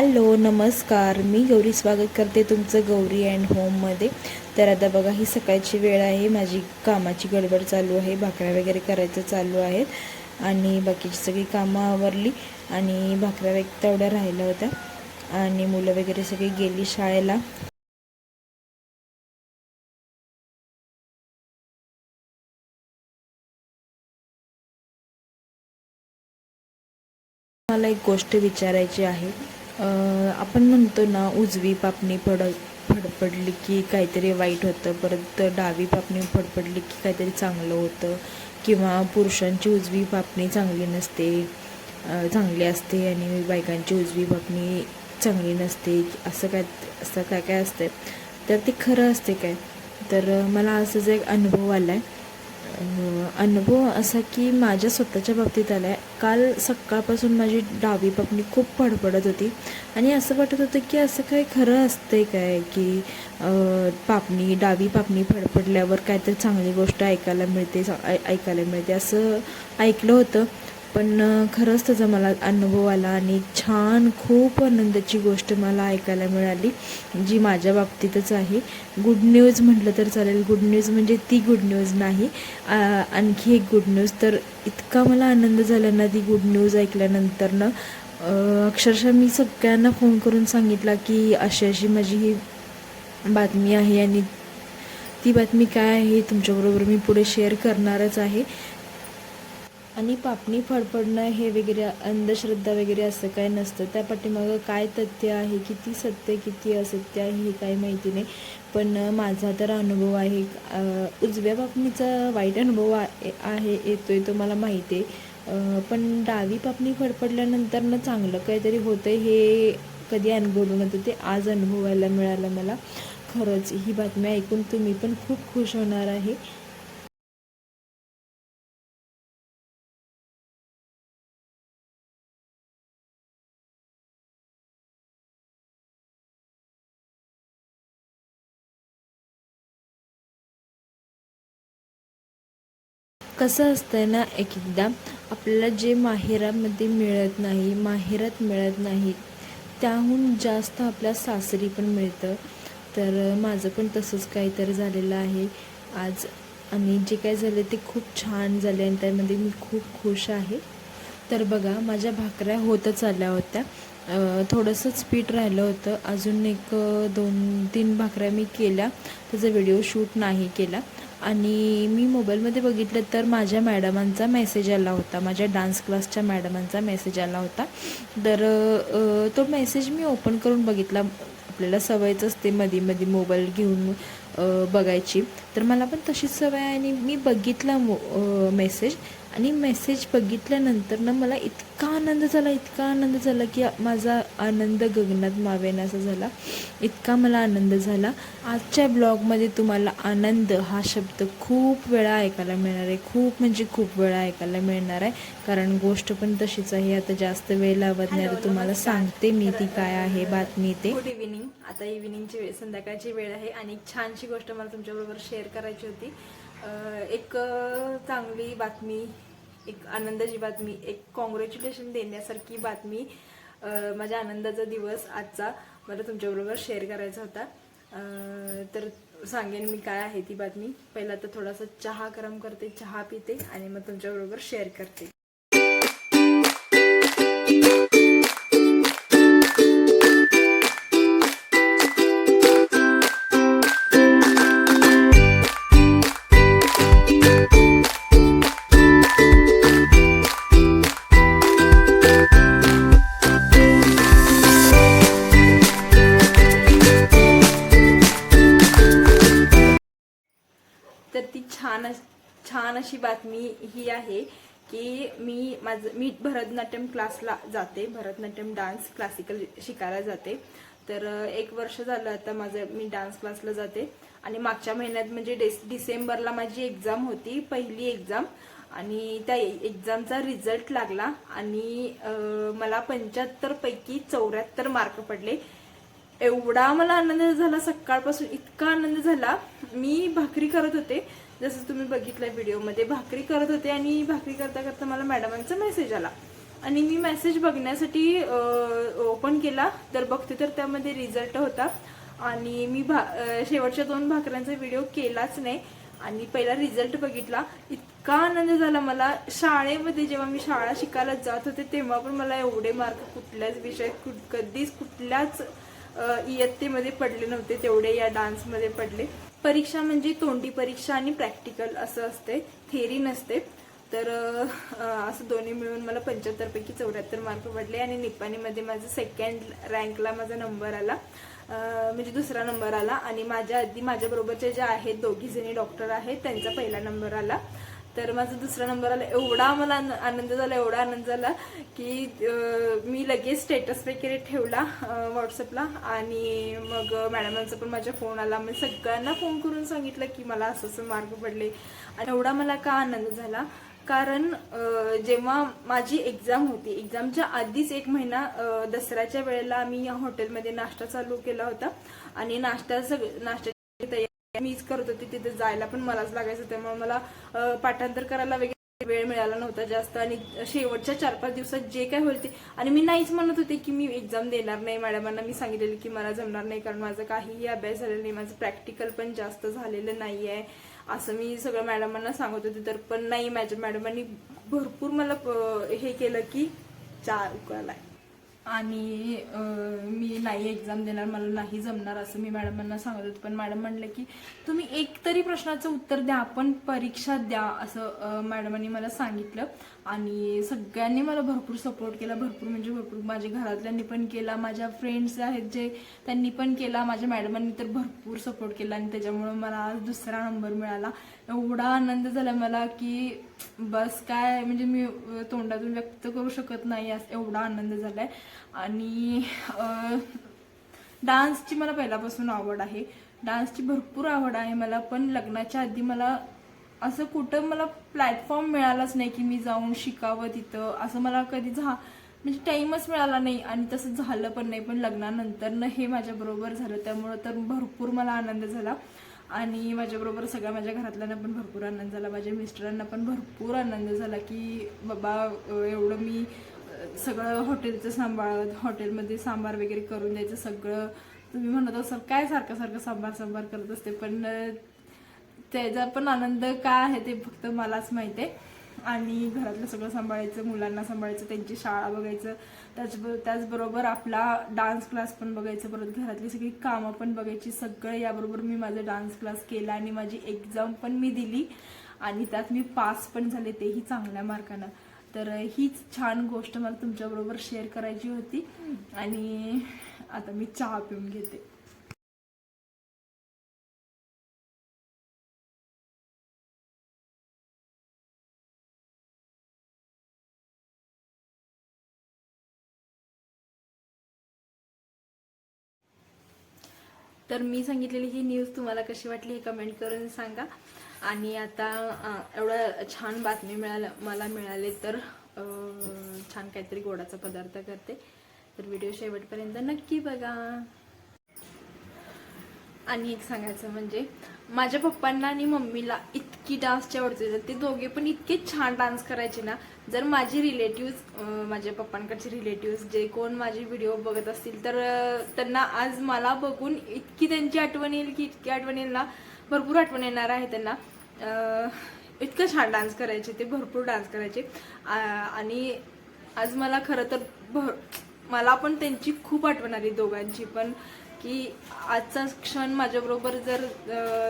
Hello नमस्कार. मी गौरी स्वागत करते तुमचं गौरी अँड होममध्ये तर आता बघा ही सकाळची वेळ आहे. माझी कामाची गडबड चालू आहे. भाकऱ्या वगैरे करायचं चालू आहेत. आणि बाकीची सगळी कामं आवरली आणि भाकऱ्या वगैरे तेवढ्या राहिल्या होत्या. आणि मुलं वगैरे सगळी गेली शाळेला. मला एक गोष्ट विचारायची आहे. आपण म्हणतो ना उजवी पापणी पड फडफडली की काहीतरी वाईट होतं परत डावी पापणी फडफडली की काहीतरी चांगलं होतं किंवा पुरुषांची उजवी पापणी चांगली नसते चांगली असते आणि बायकांची उजवी पापणी चांगली नसते असं काय असं काय काय असतं तर ते खरं असते काय? तर मला असंच एक अनुभव आला आहे अनुभव असा की माझ्या स्वतःच्या बाबतीत आला आहे काल सकाळपासून माझी डावी पापणी खूप फडफडत होती. आणि असं वाटत होतं की असं काय खरं असतंय काय की पापणी डावी पापणी फडफडल्यावर काहीतरी चांगली गोष्ट ऐकायला मिळते ऐकायला मिळते असं ऐकलं होतं. पण खरंच त्याचा मला अनुभव आला आणि छान खूप आनंदाची गोष्ट मला ऐकायला मिळाली जी माझ्या बाबतीतच आहे. गुड न्यूज म्हटलं तर चालेल. गुड न्यूज म्हणजे ती गुड न्यूज नाही. आणखी एक गुड न्यूज तर इतका मला आनंद झाला ना ती गुड न्यूज ऐकल्यानंतर ना. अक्षरशः मी सगळ्यांना फोन करून सांगितला की अशी अशी माझी ही बातमी आहे आणि ती बातमी काय आहे तुमच्याबरोबर मी पुढे शेअर करणारच आहे. आणि पापणी फडफडणं हे वगैरे अंधश्रद्धा वगैरे असं काय नसतं. त्या पाठीमागं काय तथ्य आहे? किती सत्य किती असत्य आहे हे काही माहिती नाही. पण माझा तर अनुभव आहे उजव्या पापणीचा वाईट अनुभव आहे येतो आहे तो मला माहिती आहे. पण डावी पापणी फडफडल्यानंतर ना चांगलं काहीतरी होतं हे कधी अनुभवलं नव्हतं. ते आज अनुभवायला मिळालं मला. खरंच ही बातमी ऐकून तुम्ही पण खूप खुश होणार आहे. कसं असतं ना एक एकदा आपल्याला जे माहेरामध्ये मिळत नाही माहेरात मिळत नाही त्याहून जास्त आपल्या सासरी पण मिळतं. तर माझं पण तसंच काहीतरी झालेलं आहे. आज आणि जे काय झालं ते खूप छान झाले आणि त्यामध्ये मी खूप खुश आहे. तर बघा माझ्या भाकऱ्या होतच आल्या होत्या. थोडंसं थोडंसंच पीठ राहिलं होतं. अजून एक दोन तीन भाकऱ्या मी केल्या. त्याचा व्हिडिओ शूट नाही केला. आणि मी मोबाईलमध्ये बघितलं तर माझ्या मॅडमांचा मेसेज आला होता. माझ्या डान्स क्लासच्या मॅडमांचा मेसेज आला होता. तर तो मेसेज मी ओपन करून बघितला. आपल्याला सवयच असते मध्ये मध्ये मोबाईल घेऊन बघायची. तर मला पण तशीच सवय आहे आणि मी बघितला मो मेसेज. आणि मेसेज बघितल्यानंतर ना मला इतका आनंद झाला इतका आनंद झाला की माझा आनंद गगनात मावेनासा झाला. इतका मला आनंद झाला. आजच्या ब्लॉगमध्ये तुम्हाला आनंद हा शब्द खूप वेळा ऐकायला मिळणार आहे. खूप म्हणजे खूप वेळा ऐकायला मिळणार आहे. कारण गोष्ट पण तशीच आहे. आता जास्त वेळ लावत नाही. तर तुम्हाला सांगते मी ती काय आहे बातमी ते. गुड इव्हिनिंग आता इव्हिनिंगची वेळ संध्याकाळची वेळ आहे. आणि एक छानशी गोष्ट मला तुमच्याबरोबर शेअर करायची होती. एक चांगली बातमी एक आनंदाची बातमी एक कॉंग्रॅच्युलेशन देण्यासारखी बातमी माझ्या आनंदाचा दिवस आजचा मला तुमच्याबरोबर शेअर करायचा होता. तर सांगेन मी काय आहे ती बातमी. पहिला तर थोडासा चहा गरम करते चहा पिते आणि मग तुमच्याबरोबर शेअर करते. छान छान अशी बातमी ही आहे की मी माझं मी भरतनाट्यम क्लासला जाते. भरतनाट्यम डान्स क्लासिकल शिकायला जाते. तर एक वर्ष झालं आता माझं मी डान्स क्लासला जाते. आणि मागच्या महिन्यात म्हणजे डिस डिसेंबरला माझी एक्झाम होती पहिली एक्झाम. आणि त्या एक्झामचा रिझल्ट लागला आणि मला पंच्याहत्तर पैकी चौऱ्याहत्तर मार्क पडले. एवढा मला आनंद झाला सकाळपासून इतका आनंद झाला. मी भाकरी करत होते. जसं तुम्ही बघितलं व्हिडिओमध्ये भाकरी करत होते आणि भाकरी करता करता मला मॅडमांचा मेसेज आला. आणि मी मेसेज बघण्यासाठी ओपन केला. तर बघते तर त्यामध्ये रिझल्ट होता. आणि मी भा शेवटच्या दोन भाकऱ्यांचा व्हिडिओ केलाच नाही. आणि पहिला रिझल्ट बघितला. इतका आनंद झाला मला. शाळेमध्ये जेव्हा मी शाळा शिकायला जात होते तेव्हा पण मला एवढे मार्क कुठल्याच विषयात कुठ- कधीच कुठल्याच इयत्तेमध्ये पडले नव्हते. तेवढे या डान्समध्ये पडले. परीक्षा म्हणजे तोंडी परीक्षा आणि प्रॅक्टिकल असं असते. थेरी नसते. तर असं दोन्ही मिळून मला पंच्याहत्तर पैकी चौऱ्याहत्तर मार्क पडले आणि निपाणीमध्ये माझं सेकंड रँकला माझा नंबर आला. म्हणजे दुसरा नंबर आला आणि माझ्या आधी माझ्याबरोबरचे जे ज्या आहेत दोघी जणी डॉक्टर आहेत त्यांचा पहिला नंबर आला. तर माझा दुसरा नंबर आला. एवढा मला आन- आनंद झाला एवढा आनंद झाला की मी लगेच स्टेटस वगैरे ठेवला व्हॉट्सअपला आणि मग मॅडमांचा पण माझ्या फोन आला. मी सगळ्यांना फोन करून सांगितलं की मला असं असं मार्ग पडले. आणि एवढा मला का आनंद झाला? कारण जेव्हा माझी एक्झाम होती एक्झामच्या आधीच एक महिना दसऱ्याच्या वेळेला आम्ही या हॉटेलमध्ये नाश्ता चालू केला होता. आणि नाश्ता सग नाश्त्याची तयार मीच करत होती तिथे जायला पण मलाच लागायचं त्यामुळे मला पाठांतर करायला वगैरे वेळ मिळाला नव्हता जास्त. आणि शेवटच्या चार पाच दिवसात जे काय होईल ते आणि मी नाहीच म्हणत होते की मी एक्झाम देणार नाही. मॅडमांना मी सांगितलेलं की मला जमणार नाही कारण माझा काहीही अभ्यास झालेला नाही माझं प्रॅक्टिकल पण जास्त झालेलं नाही आहे असं मी सगळं मॅडमांना सांगत होते तर पण नाही माझ्या मॅडमांनी भरपूर मला हे केलं की चार उकळालाय आणि मी नाही एक्झाम देणार मला नाही जमणार असं मी मॅडमांना सांगत होते. पण मॅडम म्हणलं की तुम्ही एक तरी प्रश्नाचं उत्तर द्या आपण परीक्षा द्या असं मॅडमांनी मला सांगितलं. आणि सगळ्यांनी मला भरपूर सपोर्ट केला. भरपूर म्हणजे भरपूर माझ्या घरातल्यांनी पण केला. माझ्या फ्रेंड्स आहेत जे त्यांनी पण केला. माझ्या मॅडमांनी तर भरपूर सपोर्ट केला आणि त्याच्यामुळं मला आज दुसरा नंबर मिळाला. एवढा आनंद झाला मला की बस काय म्हणजे मी तोंडातून व्यक्त करू शकत नाही असं एवढा आनंद झालाय. आणि डान्सची मला पहिल्यापासून आवड आहे. डान्सची भरपूर आवड आहे. मला पण लग्नाच्या आधी मला असं कुठं मला प्लॅटफॉर्म मिळालाच नाही की मी जाऊन शिकावं तिथं. असं मला कधी झा म्हणजे टाईमच मिळाला नाही आणि तसं झालं पण नाही. पण लग्नानंतर हे माझ्याबरोबर झालं. त्यामुळं तर भरपूर मला आनंद झाला. आणि माझ्याबरोबर सगळ्या माझ्या घरातल्यांना पण भरपूर आनंद झाला. माझ्या मिस्टरांना पण भरपूर आनंद झाला की बाबा एवढं मी सगळं हॉटेलचं सांभाळत हॉटेलमध्ये सांबार वगैरे करून द्यायचं सगळं. तुम्ही म्हणत असाल काय सारखं सारखं सांबार सांबार करत असते? पण त्याचा पण आनंद काय आहे ते फक्त मलाच माहिती आहे आणि घरातलं सगळं सांभाळायचं मुलांना सांभाळायचं त्यांची शाळा बघायचं त्याचबरोबर त्याचबरोबर आपला डान्स क्लास पण बघायचं परत घरातली सगळी कामं पण बघायची. सगळं याबरोबर मी माझा डान्स क्लास केला आणि माझी एक्झाम पण मी दिली. आणि त्यात मी पास पण झाले तेही चांगल्या मार्कानं. तर हीच छान गोष्ट मला तुमच्याबरोबर शेअर करायची होती. आणि आता मी चहा पिऊन घेते. तर मी सांगितलेली ही न्यूज तुम्हाला कशी वाटली हे कमेंट करून सांगा. आणि आता एवढं छान बातमी मिळाल्या मला मिळाले तर छान काहीतरी गोडाचा पदार्थ करते. तर व्हिडिओ शेवटपर्यंत नक्की बघा. आणि एक सांगायचं म्हणजे माझ्या पप्पांना आणि मम्मीला इतकी डान्सची आवडते. तर ते दोघे पण इतके छान डान्स करायचे ना. जर माझे रिलेटिव्ह माझ्या पप्पांकडचे रिलेटिव्ह जे कोण माझे व्हिडिओ बघत असतील तर त्यांना आज मला बघून इतकी त्यांची आठवण येईल की इतकी आठवण येईल ना. भरपूर आठवण येणार आहे त्यांना. इतकं छान डान्स करायचे ते भरपूर डान्स करायचे. आणि आज मला खरं तर भर मला पण त्यांची खूप आठवण आली दोघांची. पण की आजचा क्षण माझ्याबरोबर जर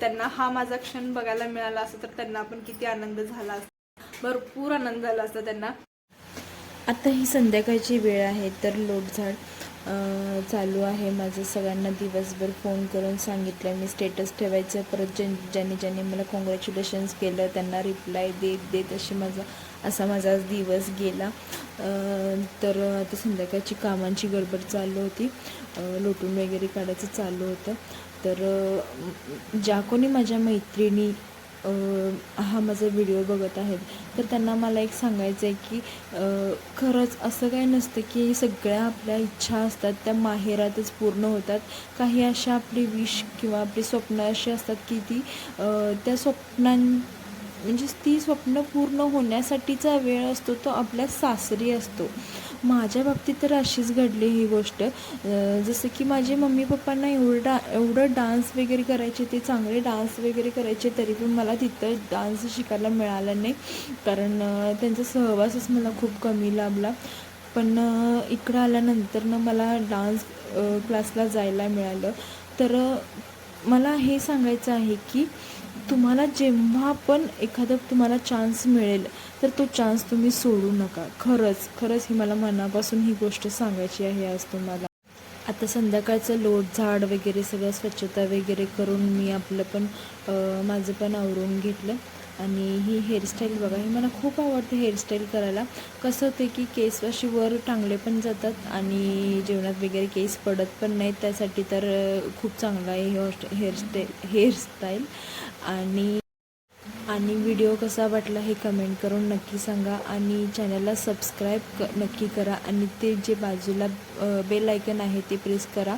त्यांना हा माझा क्षण बघायला मिळाला असता तर त्यांना पण किती आनंद झाला असता. भरपूर आनंद झाला असता त्यांना. आता ही संध्याकाळची वेळ आहे तर लोटझाड चालू आहे. माझं सगळ्यांना दिवसभर फोन करून सांगितलं मी स्टेटस ठेवायचं. परत ज्यां ज्यांनी ज्यांनी मला कॉंग्रॅच्युलेशन्स केलं त्यांना रिप्लाय देत देत अशी माझा असा माझा आज दिवस गेला. तर आता संध्याकाळची कामांची गडबड चालू होती. लोटून वगैरे काढायचं चालू होतं. तर ज्या कोणी माझ्या मैत्रिणी हा माझा व्हिडिओ बघत आहेत तर त्यांना मला एक सांगायचं आहे की खरंच असं काही नसतं की सगळ्या आपल्या इच्छा असतात त्या माहेरातच पूर्ण होतात. काही अशा आपली विश किंवा आपली स्वप्न अशी असतात की ती त्या स्वप्नां म्हणजे ती स्वप्न पूर्ण होण्यासाठीचा वेळ असतो तो आपल्या सासरी असतो. माझ्या बाबतीत तर अशीच घडली ही गोष्ट. जसं की माझे मम्मी पप्पांना एवढा एवढं डान्स वगैरे करायचे ते चांगले डान्स वगैरे करायचे तरी पण मला तिथं डान्स शिकायला मिळाला नाही. कारण त्यांचा सहवासच मला खूप कमी लाभला. पण इकडं आल्यानंतर ना मला डान्स क्लासला जायला मिळालं. तर मला हे सांगायचं आहे की तुम्हाला जेव्हा पण एखादं तुम्हाला चान्स मिळेल तर तो चान्स तुम्ही सोडू नका. खरंच खरंच ही मला मनापासून ही गोष्ट सांगायची आहे आज तुम्हाला. आता संध्याकाळचं लोट झाड वगैरे सगळं स्वच्छता वगैरे करून मी आपलं पण माझं पण आवरून घेतलं. आणि ही हेअरस्टाईल बघा ही मला खूप आवडते हेअरस्टाईल करायला. कसं होते की केस अशी वर टांगले पण जातात आणि जेवणात वगैरे केस पडत पण नाहीत त्यासाठी तर खूप चांगलं आहे हे हेअरस्टाईल हेअरस्टाईल आणि आणि व्हिडिओ कसा वाटला हे कमेंट करून नक्की सांगा. आणि चॅनलला सबस्क्राईब क नक्की करा. आणि ते जे बाजूला बेल आयकन आहे ते प्रेस करा.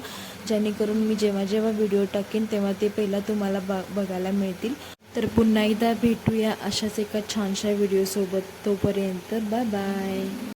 जेणेकरून मी जेव्हा जेव्हा व्हिडिओ टाकेन तेव्हा ते पहिला तुम्हाला बा बघायला मिळतील. तर पुन्हा एकदा भेटूया अशाच एका छानशा व्हिडिओसोबत तोपर्यंत बाय बाय